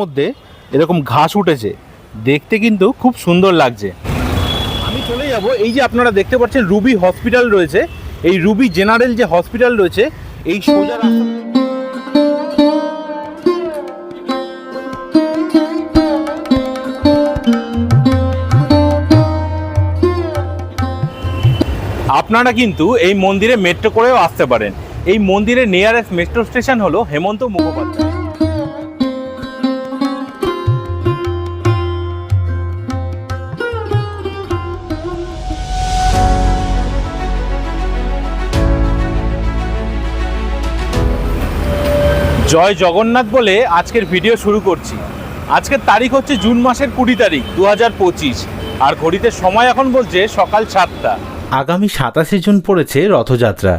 মধ্যে এরকম ঘাস উঠেছে। দেখতে কিন্তু খুব সুন্দর লাগছে। আমি চলে যাব। এই যে আপনারা দেখতে পাচ্ছেন, রুবি হসপিটাল রয়েছে। এই রুবি জেনারেল যে হসপিটাল রয়েছে, এই সোজা রাস্তা আপনারা কিন্তু এই মন্দিরে মেট্রো করেও আসতে পারেন। এই মন্দিরের নিয়ারেস্ট মেট্রো স্টেশন হলো হেমন্ত মুখোপাধ্যায়। জয় জগন্নাথ বলে আজকের ভিডিও শুরু করছি। আজকের তারিখ হচ্ছে জুন মাসের কুড়ি তারিখ দু হাজার পঁচিশ। আর ঘড়িতে সময় এখন বলছে সকাল সাতটা। আগামী সাতাশে জুন পড়েছে রথযাত্রা।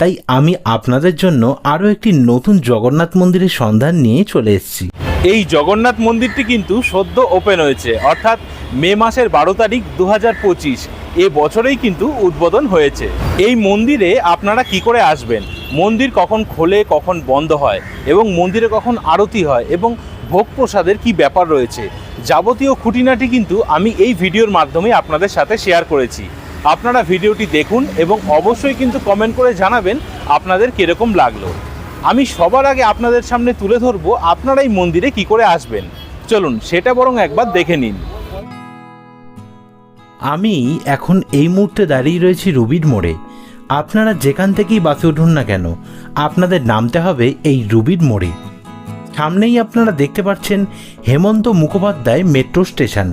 তাই আমি আপনাদের জন্য আরও একটি নতুন জগন্নাথ মন্দিরের সন্ধান নিয়ে চলে এসেছি। এই জগন্নাথ মন্দিরটি কিন্তু সদ্য ওপেন হয়েছে। অর্থাৎ মে মাসের বারো তারিখ দু হাজার পঁচিশ। এ বছরেই কিন্তু উদ্বোধন হয়েছে। এই মন্দিরে আপনারা কি করে আসবেন? মন্দির কখন খোলে, কখন বন্ধ হয় এবং মন্দিরে কখন আরতি হয় এবং ভোগ প্রসাদের কি ব্যাপার রয়েছে, যাবতীয় খুঁটিনাটি কিন্তু আমি এই ভিডিওর মাধ্যমে আপনাদের সাথে শেয়ার করেছি। আপনারা ভিডিওটি দেখুন এবং অবশ্যই কিন্তু কমেন্ট করে জানাবেন আপনাদের কীরকম লাগল। আমি সবার আগে আপনাদের সামনে তুলে ধরবো আপনারা এই মন্দিরে কি করে আসবেন। চলুন, সেটা বরং একবার দেখে নিন। আমি এখন এই মুহূর্তে দাঁড়িয়ে রয়েছি রুবির মোড়ে। আপনারা যেখান থেকেই বাসে উঠুন না কেন, আপনাদের নামতে হবে এই রুবির মোড়ে। সামনেই আপনারা দেখতে পাচ্ছেন হেমন্ত মুখোপাধ্যায় মেট্রো স্টেশন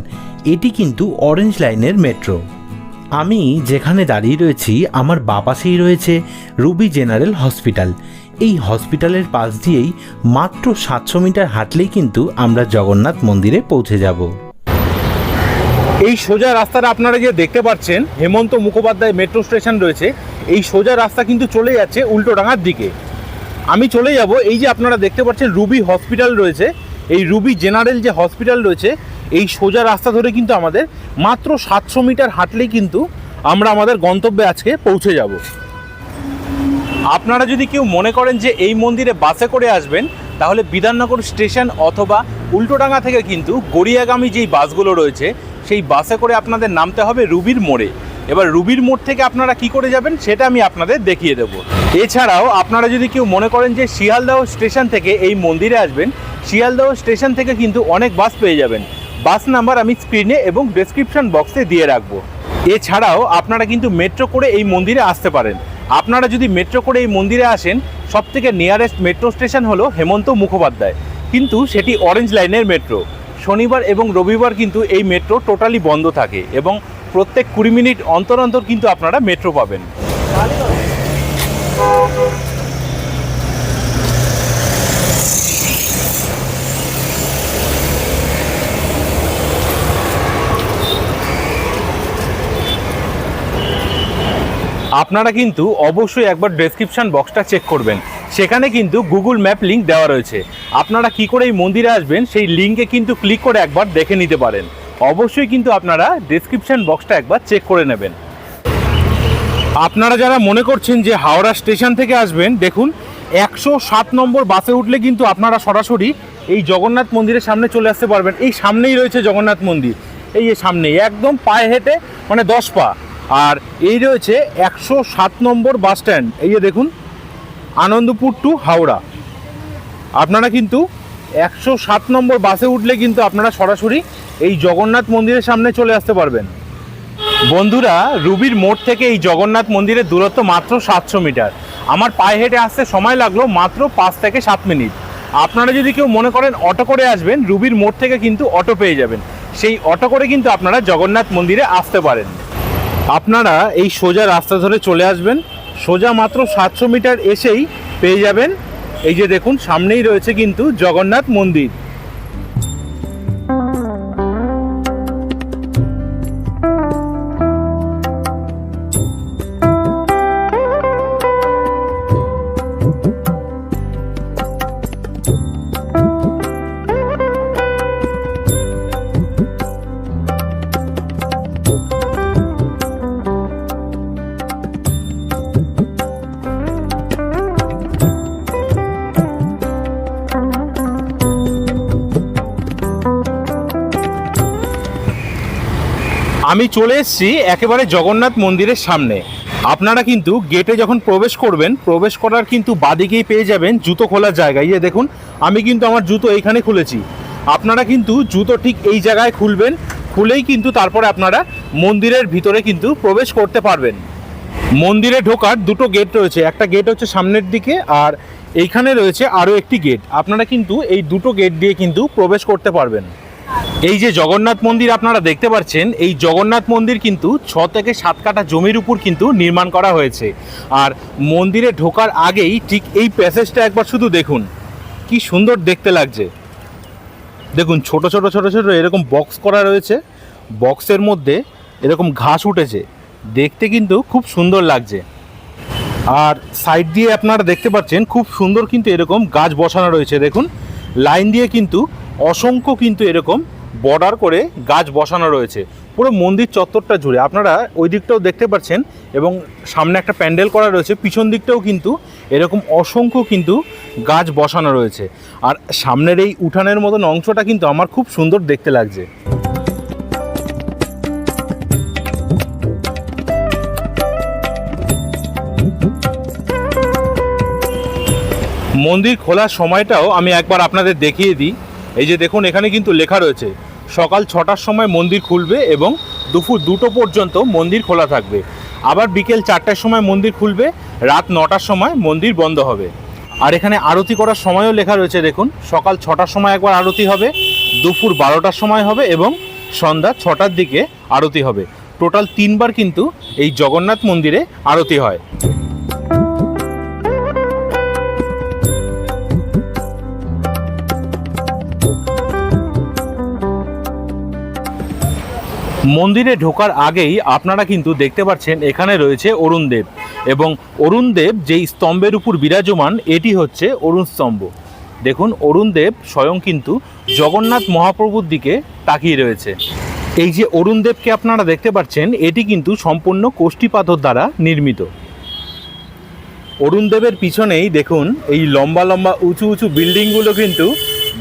এটি কিন্তু অরেঞ্জ লাইনের মেট্রো আমি যেখানে দাঁড়িয়ে রয়েছি, আমার বাপাশেই রয়েছে রুবি জেনারেল হসপিটাল। এই হসপিটালের পাশ দিয়েই মাত্র সাতশো মিটার হাঁটলেই কিন্তু আমরা জগন্নাথ মন্দিরে পৌঁছে যাব। এই সোজা রাস্তাটা আপনারা যে দেখতে পাচ্ছেন, হেমন্ত মুখোপাধ্যায় মেট্রো স্টেশন রয়েছে। এই সোজা রাস্তা কিন্তু চলে যাচ্ছে উল্টোডাঙার দিকে। আমি চলে যাব, এই যে আপনারা দেখতে পাচ্ছেন রুবি হসপিটাল রয়েছে। এই রুবি জেনারেল যে হসপিটাল রয়েছে, এই সোজা রাস্তা ধরে কিন্তু আমাদের মাত্র সাতশো মিটার হাঁটলেই কিন্তু আমরা আমাদের গন্তব্যে আজকে পৌঁছে যাব। আপনারা যদি কেউ মনে করেন যে এই মন্দিরে বাসে করে আসবেন, তাহলে বিধাননগর স্টেশন অথবা উল্টোডাঙ্গা থেকে কিন্তু গড়িয়াগামী যেই বাসগুলো রয়েছে, সেই বাসে করে আপনাদের নামতে হবে রুবির মোড়ে। এবার রুবির মোড় থেকে আপনারা কি করে যাবেন, সেটা আমি আপনাদের দেখিয়ে দেবো। এছাড়াও আপনারা যদি কেউ মনে করেন যে শিয়ালদহ স্টেশন থেকে এই মন্দিরে আসবেন, শিয়ালদহ স্টেশন থেকে কিন্তু অনেক বাস পেয়ে যাবেন। বাস নাম্বার আমি স্ক্রিনে এবং ডেসক্রিপশন বক্সে দিয়ে রাখব। এছাড়াও আপনারা কিন্তু মেট্রো করে এই মন্দিরে আসতে পারেন। আপনারা যদি মেট্রো করে এই মন্দিরে আসেন সব থেকে নিয়ারেস্ট মেট্রো স্টেশন হলো হেমন্ত মুখোপাধ্যায়। কিন্তু সেটি অরেঞ্জ লাইনের মেট্রো শনিবার এবং রবিবার কিন্তু এই মেট্রো টোটালি বন্ধ থাকে এবং প্রত্যেক কুড়ি মিনিট অন্তর অন্তর কিন্তু আপনারা মেট্রো পাবেন। আপনারা কিন্তু অবশ্যই একবার ডেসক্রিপশন বক্সটা চেক করবেন। সেখানে কিন্তু গুগল ম্যাপ লিঙ্ক দেওয়া রয়েছে। আপনারা কি করে এই মন্দিরে আসবেন, সেই লিঙ্কে কিন্তু ক্লিক করে একবার দেখে নিতে পারেন। অবশ্যই কিন্তু আপনারা ডেসক্রিপশন বক্সটা একবার চেক করে নেবেন। আপনারা যারা মনে করছেন যে হাওড়া স্টেশন থেকে আসবেন, দেখুন, একশো সাত নম্বর বাসে উঠলে কিন্তু আপনারা সরাসরি এই জগন্নাথ মন্দিরের সামনে চলে আসতে পারবেন। এই সামনেই রয়েছে জগন্নাথ মন্দির। এই সামনেই, একদম পায়ে হেঁটে মানে দশ পা। আর এই রয়েছে একশো সাত নম্বর বাস স্ট্যান্ড। এই যে দেখুন, আনন্দপুর টু হাওড়া। আপনারা কিন্তু একশো সাত নম্বর বাসে উঠলে কিন্তু আপনারা সরাসরি এই জগন্নাথ মন্দিরের সামনে চলে আসতে পারবেন। বন্ধুরা, রুবির মোড় থেকে এই জগন্নাথ মন্দিরের দূরত্ব মাত্র সাতশো মিটার। আমার পায়ে হেঁটে আসতে সময় লাগল মাত্র পাঁচ থেকে সাত মিনিট। আপনারা যদি কেউ মনে করেন অটো করে আসবেন, রুবির মোড় থেকে কিন্তু অটো পেয়ে যাবেন। সেই অটো করে কিন্তু আপনারা জগন্নাথ মন্দিরে আসতে পারেন। আপনারা এই সোজা রাস্তা ধরে চলে আসবেন। সোজা মাত্র সাতশো মিটার এসেই পেয়ে যাবেন। এই যে দেখুন, সামনেই রয়েছে কিন্তু জগন্নাথ মন্দির। আমি চলে এসেছি একেবারে জগন্নাথ মন্দিরের সামনে। আপনারা কিন্তু গেটে যখন প্রবেশ করবেন, প্রবেশ করার কিন্তু বাদিকেই পেয়ে যাবেন জুতো খোলার জায়গা ইয়ে দেখুন, আমি কিন্তু আমার জুতো এইখানে খুলেছি। আপনারা কিন্তু জুতো ঠিক এই জায়গায় খুলবেন, খুলেই কিন্তু তারপরে আপনারা মন্দিরের ভিতরে কিন্তু প্রবেশ করতে পারবেন। মন্দিরে ঢোকার দুটো গেট রয়েছে। একটা গেট হচ্ছে সামনের দিকে আর এইখানে রয়েছে আরও একটি গেট আপনারা কিন্তু এই দুটো গেট দিয়ে কিন্তু প্রবেশ করতে পারবেন। এই যে জগন্নাথ মন্দির আপনারা দেখতে পাচ্ছেন, এই জগন্নাথ মন্দির কিন্তু ছ থেকে সাত কাঠা জমির উপর কিন্তু নির্মাণ করা হয়েছে। আর মন্দিরে ঢোকার আগেই ঠিক এই প্যাসেজটা একবার শুধু দেখুন। কি সুন্দর দেখতে লাগছে। দেখুন, ছোট ছোট ছোট ছোট এরকম বক্স করা রয়েছে। বক্সের মধ্যে এরকম ঘাস উঠেছে। দেখতে কিন্তু খুব সুন্দর লাগছে। আর সাইড দিয়ে আপনারা দেখতে পাচ্ছেন, খুব সুন্দর কিন্তু এরকম গাছ বসানো রয়েছে। দেখুন লাইন দিয়ে কিন্তু অসংখ্য কিন্তু এরকম বর্ডার করে গাছ বসানো রয়েছে। পুরো মন্দির চত্বরটা জুড়ে। আপনারা ওই দিকটাও দেখতে পাচ্ছেন এবং সামনে একটা প্যান্ডেল করা রয়েছে। পিছন দিকটাও কিন্তু এরকম অসংখ্য কিন্তু গাছ বসানো রয়েছে। আর সামনের এই উঠানের মতন অংশটা কিন্তু আমার খুব সুন্দর দেখতে লাগছে। মন্দির খোলার সময়টাও আমি একবার আপনাদের দেখিয়ে দিই। এই যে দেখুন, এখানে কিন্তু লেখা রয়েছে, সকাল ছটার সময় মন্দির খুলবে এবং দুপুর দুটো পর্যন্ত মন্দির খোলা থাকবে। আবার বিকেল চারটার সময় মন্দির খুলবে, রাত নটার সময় মন্দির বন্ধ হবে। আর এখানে আরতি করার সময়ও লেখা রয়েছে, দেখুন, সকাল ছটার সময় একবার আরতি হবে, দুপুর বারোটার সময় হবে এবং সন্ধ্যা ছটার দিকে আরতি হবে। টোটাল তিনবার কিন্তু এই জগন্নাথ মন্দিরে আরতি হয়। মন্দিরে ঢোকার আগেই আপনারা কিন্তু দেখতে পাচ্ছেন এখানে রয়েছে অরুণদেব এবং অরুণদেব যেই স্তম্ভের উপর বিরাজমান, এটি হচ্ছে অরুণ স্তম্ভ। দেখুন, অরুণদেব স্বয়ং কিন্তু জগন্নাথ মহাপ্রভুর দিকে তাকিয়ে রয়েছে। এই যে অরুণদেবকে আপনারা দেখতে পাচ্ছেন, এটি কিন্তু সম্পূর্ণ কোষ্ঠী পাথর দ্বারা নির্মিত। অরুণদেবের পিছনেই দেখুন, এই লম্বা লম্বা, উঁচু উঁচু বিল্ডিংগুলো কিন্তু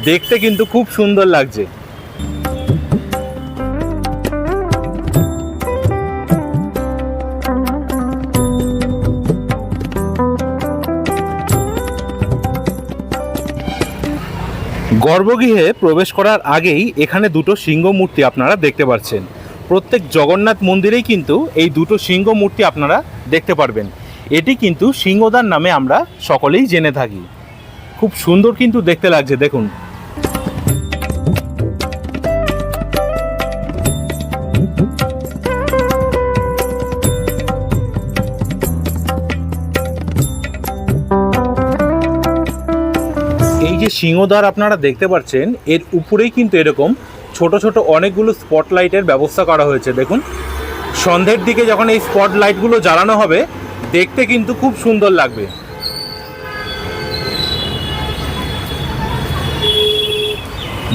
দেখতে কিন্তু খুব সুন্দর লাগছে। গর্ভগৃহে প্রবেশ করার আগেই এখানে দুটো সিংহ মূর্তি আপনারা দেখতে পাচ্ছেন প্রত্যেক জগন্নাথ মন্দিরেই কিন্তু এই দুটো সিংহ মূর্তি আপনারা দেখতে পারবেন। এটি কিন্তু সিংহদার নামে আমরা সকলেই জেনে থাকি। খুব সুন্দর কিন্তু দেখতে লাগছে, দেখুন। সিংহদ্বার আপনারা দেখতে পাচ্ছেন, এর উপরেই কিন্তু এরকম ছোট ছোট অনেকগুলো স্পটলাইটের ব্যবস্থা করা হয়েছে। দেখুন, সন্ধ্যের দিকে যখন এই স্পটলাইটগুলো জ্বালানো হবে, দেখতে কিন্তু খুব সুন্দর লাগবে।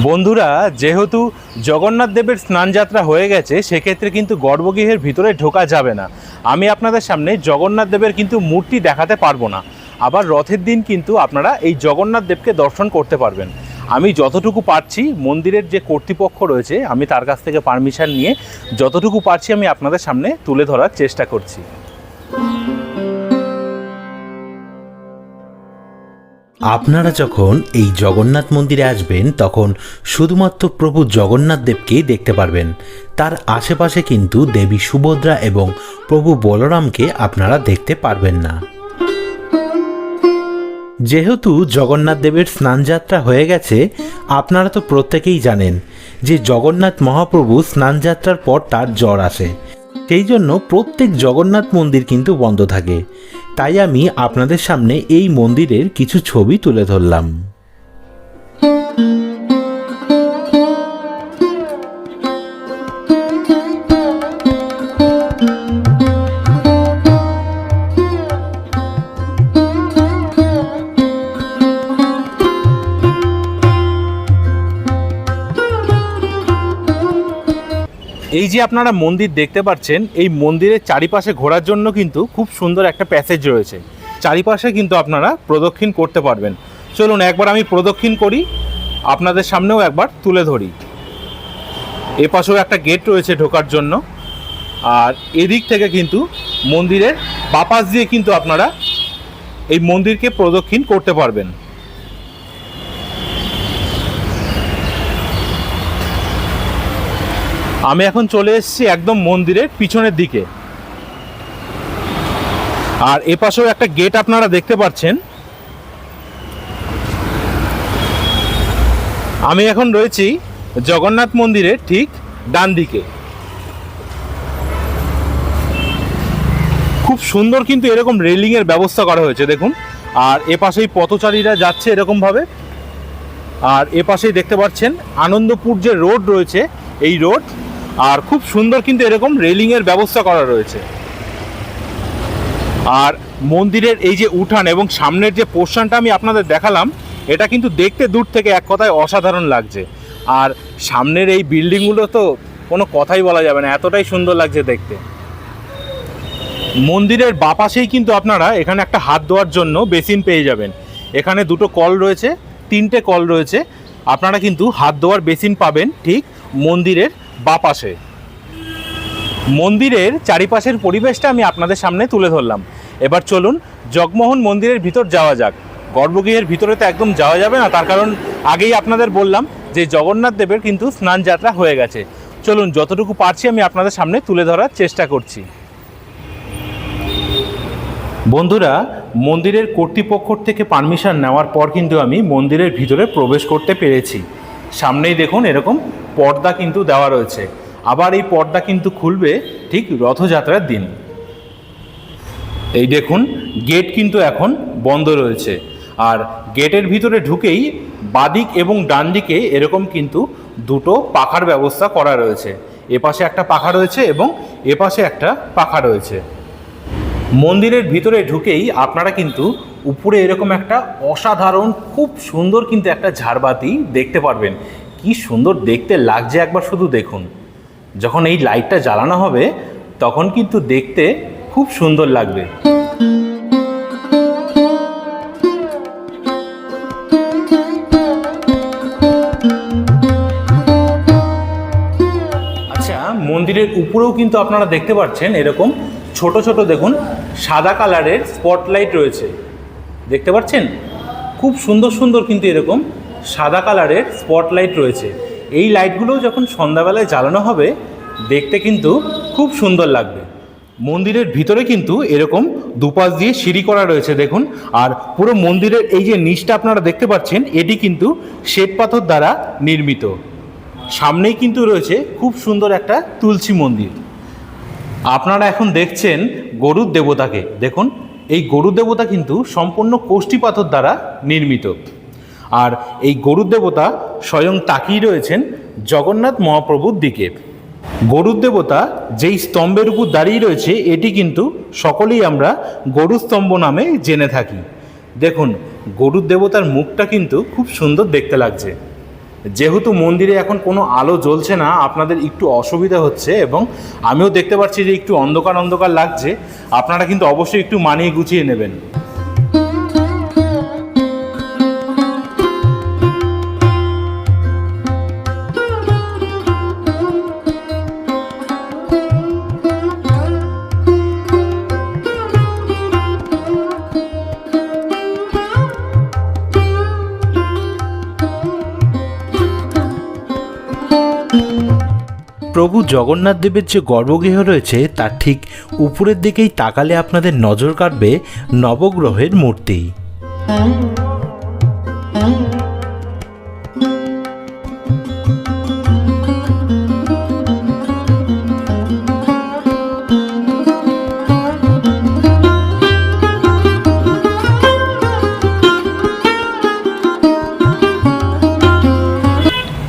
বন্ধুরা, যেহেতু জগন্নাথ দেবের স্নানযাত্রা হয়ে গেছে, সেক্ষেত্রে কিন্তু গর্ভগৃহের ভিতরে ঢোকা যাবে না। আমি আপনাদের সামনে জগন্নাথ দেবের কিন্তু মূর্তি দেখাতে পারব না। আবার রথের দিন কিন্তু আপনারা এই জগন্নাথ দেবকে দর্শন করতে পারবেন। আমি যতটুকু পারছি, মন্দিরের যে কর্তৃপক্ষ রয়েছে, আমি তার কাছ থেকে পারমিশন নিয়ে যতটুকু পারছি আমি আপনাদের সামনে তুলে ধরার চেষ্টা করছি। আপনারা যখন এই জগন্নাথ মন্দিরে আসবেন, তখন শুধুমাত্র প্রভু জগন্নাথ দেবকেই দেখতে পারবেন। তার আশেপাশে কিন্তু দেবী সুভদ্রা এবং প্রভু বলরামকে আপনারা দেখতে পারবেন না। যেহেতু জগন্নাথ দেবের স্নানযাত্রা হয়ে গেছে, আপনারা তো প্রত্যেকেই জানেন যে জগন্নাথ মহাপ্রভু স্নানযাত্রার পর তার জ্বর আসে। সেই জন্য প্রত্যেক জগন্নাথ মন্দির কিন্তু বন্ধ থাকে। তাই আমি আপনাদের সামনে এই মন্দিরের কিছু ছবি তুলে ধরলাম। এই যে আপনারা মন্দির দেখতে পাচ্ছেন, এই মন্দিরের চারিপাশে ঘোরার জন্য কিন্তু খুব সুন্দর একটা প্যাসেজ রয়েছে। চারিপাশে কিন্তু আপনারা প্রদক্ষিণ করতে পারবেন। চলুন, একবার আমি প্রদক্ষিণ করি, আপনাদের সামনেও একবার তুলে ধরি। এ পাশেও একটা গেট রয়েছে ঢোকার জন্য, আর এদিক থেকে কিন্তু মন্দিরের বাপাস দিয়ে কিন্তু আপনারা এই মন্দিরকে প্রদক্ষিণ করতে পারবেন। আমি এখন চলে এসেছি একদম মন্দিরের পিছনের দিকে। আর এপাশেও একটা গেট আপনারা দেখতে পাচ্ছেন। আমি এখন রয়েছি জগন্নাথ মন্দিরের ঠিক ডান দিকে। খুব সুন্দর কিন্তু এরকম রেলিং এর ব্যবস্থা করা হয়েছে, দেখুন। আর এ পাশেই পথচারীরা যাচ্ছে এরকম ভাবে আর এ পাশেই দেখতে পাচ্ছেন আনন্দপুর যে রোড রয়েছে, এই রোড আর খুব সুন্দর কিন্তু এরকম রেলিং এর ব্যবস্থা করা রয়েছে। আর মন্দিরের এই যে উঠান এবং সামনের যে পোর্শনটা আমি আপনাদের দেখালাম, এটা কিন্তু দেখতে দূর থেকে এক কথায় অসাধারণ লাগছে। আর সামনের এই বিল্ডিংগুলো তো কোনো কথাই বলা যাবে না, এতটাই সুন্দর লাগছে দেখতে। মন্দিরের বাপাশেই কিন্তু আপনারা এখানে একটা হাত ধোয়ার জন্য বেসিন পেয়ে যাবেন। এখানে দুটো কল রয়েছে, তিনটে কল রয়েছে। আপনারা কিন্তু হাত ধোয়ার বেসিন পাবেন ঠিক মন্দিরের বাপাশে মন্দিরের চারিপাশের পরিবেশটা আমি আপনাদের সামনে তুলে ধরলাম। এবার চলুন জগমোহন মন্দিরের ভিতর যাওয়া যাক। গর্ভগৃহের ভিতরে তো একদম যাওয়া যাবে না, তার কারণ আগেই আপনাদের বললাম যে জগন্নাথ দেবের কিন্তু স্নান যাত্রা হয়ে গেছে। চলুন যতটুকু পারছি আমি আপনাদের সামনে তুলে ধরার চেষ্টা করছি। বন্ধুরা, মন্দিরের কর্তৃপক্ষ থেকে পারমিশন নেওয়ার পর কিন্তু আমি মন্দিরের ভিতরে প্রবেশ করতে পেরেছি। সামনেই দেখুন এরকম পর্দা কিন্তু দেওয়া রয়েছে। আবার এই পর্দা কিন্তু খুলবে ঠিক রথযাত্রার দিন। এই দেখুন, গেট কিন্তু এখন বন্ধ রয়েছে। আর গেটের ভিতরে ঢুকেই বাদিক এবং ডান দিকে এরকম কিন্তু দুটো পাখার ব্যবস্থা করা রয়েছে। এপাশে একটা পাখা রয়েছে এবং এপাশে একটা পাখা রয়েছে। মন্দিরের ভিতরে ঢুকেই আপনারা কিন্তু উপরে এরকম একটা অসাধারণ, খুব সুন্দর কিন্তু একটা ঝাড়বাতি দেখতে পারবেন। কি সুন্দর দেখতে লাগছে একবার শুধু দেখুন। যখন এই লাইটটা জ্বালানো হবে, তখন কিন্তু দেখতে খুব সুন্দর লাগবে। আচ্ছা মন্দিরের উপরেও কিন্তু আপনারা দেখতে পাচ্ছেন এরকম ছোট ছোট দেখুন, সাদা কালারের স্পটলাইট রয়েছে। দেখতে পাচ্ছেন? খুব সুন্দর সুন্দর কিন্তু এরকম সাদা কালারের স্পটলাইট রয়েছে। এই লাইটগুলো যখন সন্ধ্যাবেলায় জ্বালানো হবে, দেখতে কিন্তু খুব সুন্দর লাগবে। মন্দিরের ভিতরে কিন্তু এরকম দুপাশ দিয়ে সিঁড়ি করা রয়েছে, দেখুন। আর পুরো মন্দিরের এই যে নিচটা আপনারা দেখতে পাচ্ছেন, এটি কিন্তু শ্বেত পাথর দ্বারা নির্মিত। সামনেই কিন্তু রয়েছে খুব সুন্দর একটা তুলসী মন্দির। আপনারা এখন দেখছেন গরুর দেবতাকে। দেখুন, এই গরুর দেবতা কিন্তু সম্পূর্ণ কোষ্ঠী পাথর দ্বারা নির্মিত। আর এই গরুর দেবতা স্বয়ং তাকিয়ে রয়েছেন জগন্নাথ মহাপ্রভুর দিকে। গরুর দেবতা যেই স্তম্ভের উপর দাঁড়িয়ে রয়েছে, এটি কিন্তু সকলেই আমরা গরু স্তম্ভ নামে জেনে থাকি। দেখুন, গরুর দেবতার মুখটা কিন্তু খুব সুন্দর দেখতে লাগছে। যেহেতু মন্দিরে এখন কোনো আলো জ্বলছে না, আপনাদের একটু অসুবিধা হচ্ছে এবং আমিও দেখতে পাচ্ছি যে একটু অন্ধকার অন্ধকার লাগছে, আপনারা কিন্তু অবশ্যই একটু মানিয়ে গুছিয়ে নেবেন। প্রভু জগন্নাথ দেবের যে গর্ভগৃহ রয়েছে, তার ঠিক উপরের দিকেই তাকালে আপনাদের নজর কাটবে নবগ্রহের মূর্তি।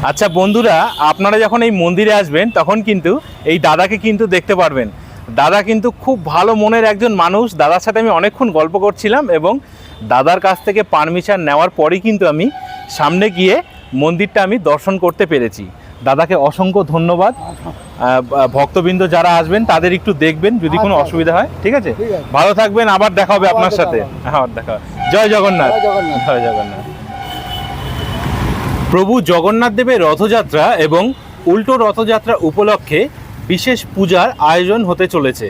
আচ্ছা বন্ধুরা আপনারা যখন এই মন্দিরে আসবেন তখন কিন্তু এই দাদাকে কিন্তু দেখতে পারবেন। দাদা কিন্তু খুব ভালো মনের একজন মানুষ। দাদার সাথে আমি অনেকক্ষণ গল্প করছিলাম এবং দাদার কাছ থেকে পারমিশন নেওয়ার পরেই কিন্তু আমি সামনে গিয়ে মন্দিরটা আমি দর্শন করতে পেরেছি। দাদাকে অসংখ্য ধন্যবাদ। ভক্তবৃন্দ যারা আসবেন তাদের একটু দেখবেন যদি কোনো আচ্ছা, অসুবিধা হয় ঠিক আছে? ভালো থাকবেন আবার দেখা হবে আপনার সাথে। হ্যাঁ দেখা হবে। জয় জগন্নাথ। জয় জগন্নাথ। প্রভু জগন্নাথ দেবের রথযাত্রা এবং উল্টো রথযাত্রা উপলক্ষে বিশেষ পূজার আয়োজন হতে চলেছে,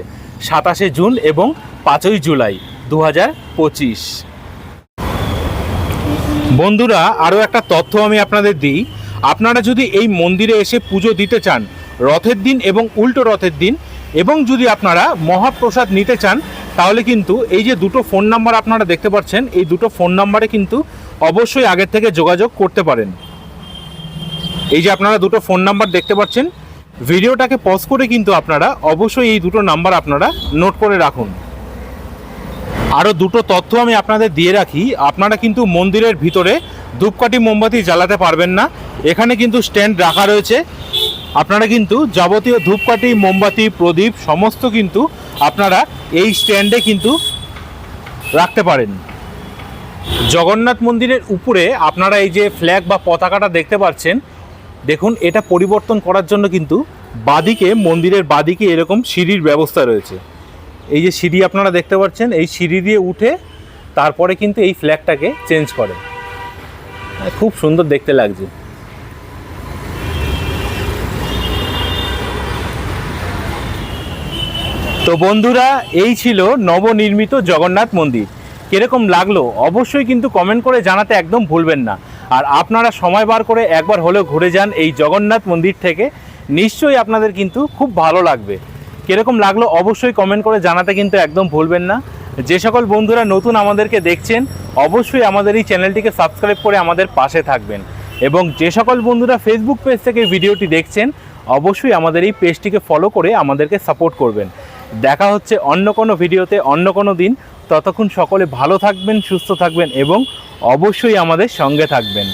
সাতাশে জুন এবং পাঁচই জুলাই দু হাজার পঁচিশ। বন্ধুরা, আরও একটা তথ্য আমি আপনাদের দিই। আপনারা যদি এই মন্দিরে এসে পুজো দিতে চান, রথের দিন এবং উল্টো রথের দিন, এবং যদি আপনারা মহাপ্রসাদ নিতে চান, তাহলে কিন্তু এই যে দুটো ফোন নাম্বার আপনারা দেখতে পাচ্ছেন, এই দুটো ফোন নাম্বারে কিন্তু অবশ্যই আগের থেকে যোগাযোগ করতে পারেন। এই যে আপনারা দুটো ফোন নাম্বার দেখতে পাচ্ছেন, ভিডিওটাকে পজ করে কিন্তু আপনারা অবশ্যই এই দুটো নাম্বার আপনারা নোট করে রাখুন। আরও দুটো তথ্য আমি আপনাদের দিয়ে রাখি, আপনারা কিন্তু মন্দিরের ভিতরে ধূপকাঠি, মোমবাতি জ্বালাতে পারবেন না। এখানে কিন্তু স্ট্যান্ড রাখা রয়েছে। আপনারা কিন্তু যাবতীয় ধূপকাঠি, মোমবাতি, প্রদীপ সমস্ত কিন্তু আপনারা এই স্ট্যান্ডে কিন্তু রাখতে পারেন। জগন্নাথ মন্দিরের উপরে আপনারা এই যে ফ্ল্যাগ বা পতাকাটা দেখতে পাচ্ছেন দেখুন, এটা পরিবর্তন করার জন্য কিন্তু বাদিকে, মন্দিরের বাদিকে এরকম সিঁড়ির ব্যবস্থা রয়েছে। এই যে সিঁড়ি আপনারা দেখতে পাচ্ছেন, এই সিঁড়ি দিয়ে উঠে তারপরে কিন্তু এই ফ্ল্যাগটাকে চেঞ্জ করে। খুব সুন্দর দেখতে লাগছে। তো বন্ধুরা, এই ছিল নবনির্মিত জগন্নাথ মন্দির। কীরকম লাগল, অবশ্যই কিন্তু কমেন্ট করে জানাতে একদম ভুলবেন না। আর আপনারা সময় বার করে একবার হলেও ঘুরে যান এই জগন্নাথ মন্দির থেকে। নিশ্চয়ই আপনাদের কিন্তু খুব ভালো লাগবে। কীরকম লাগল অবশ্যই কমেন্ট করে জানাতে কিন্তু একদম ভুলবেন না। যে সকল বন্ধুরা নতুন আমাদেরকে দেখছেন, অবশ্যই আমাদের এই চ্যানেলটিকে সাবস্ক্রাইব করে আমাদের পাশে থাকবেন। এবং যে সকল বন্ধুরা ফেসবুক পেজ থেকে ভিডিওটি দেখছেন, অবশ্যই আমাদের এই পেজটিকে ফলো করে আমাদেরকে সাপোর্ট করবেন। দেখা হচ্ছে অন্য কোনো ভিডিওতে অন্য কোনো দিন। ততক্ষণ সকলে ভালো থাকবেন সুস্থ থাকবেন এবং অবশ্যই আমাদের সঙ্গে থাকবেন।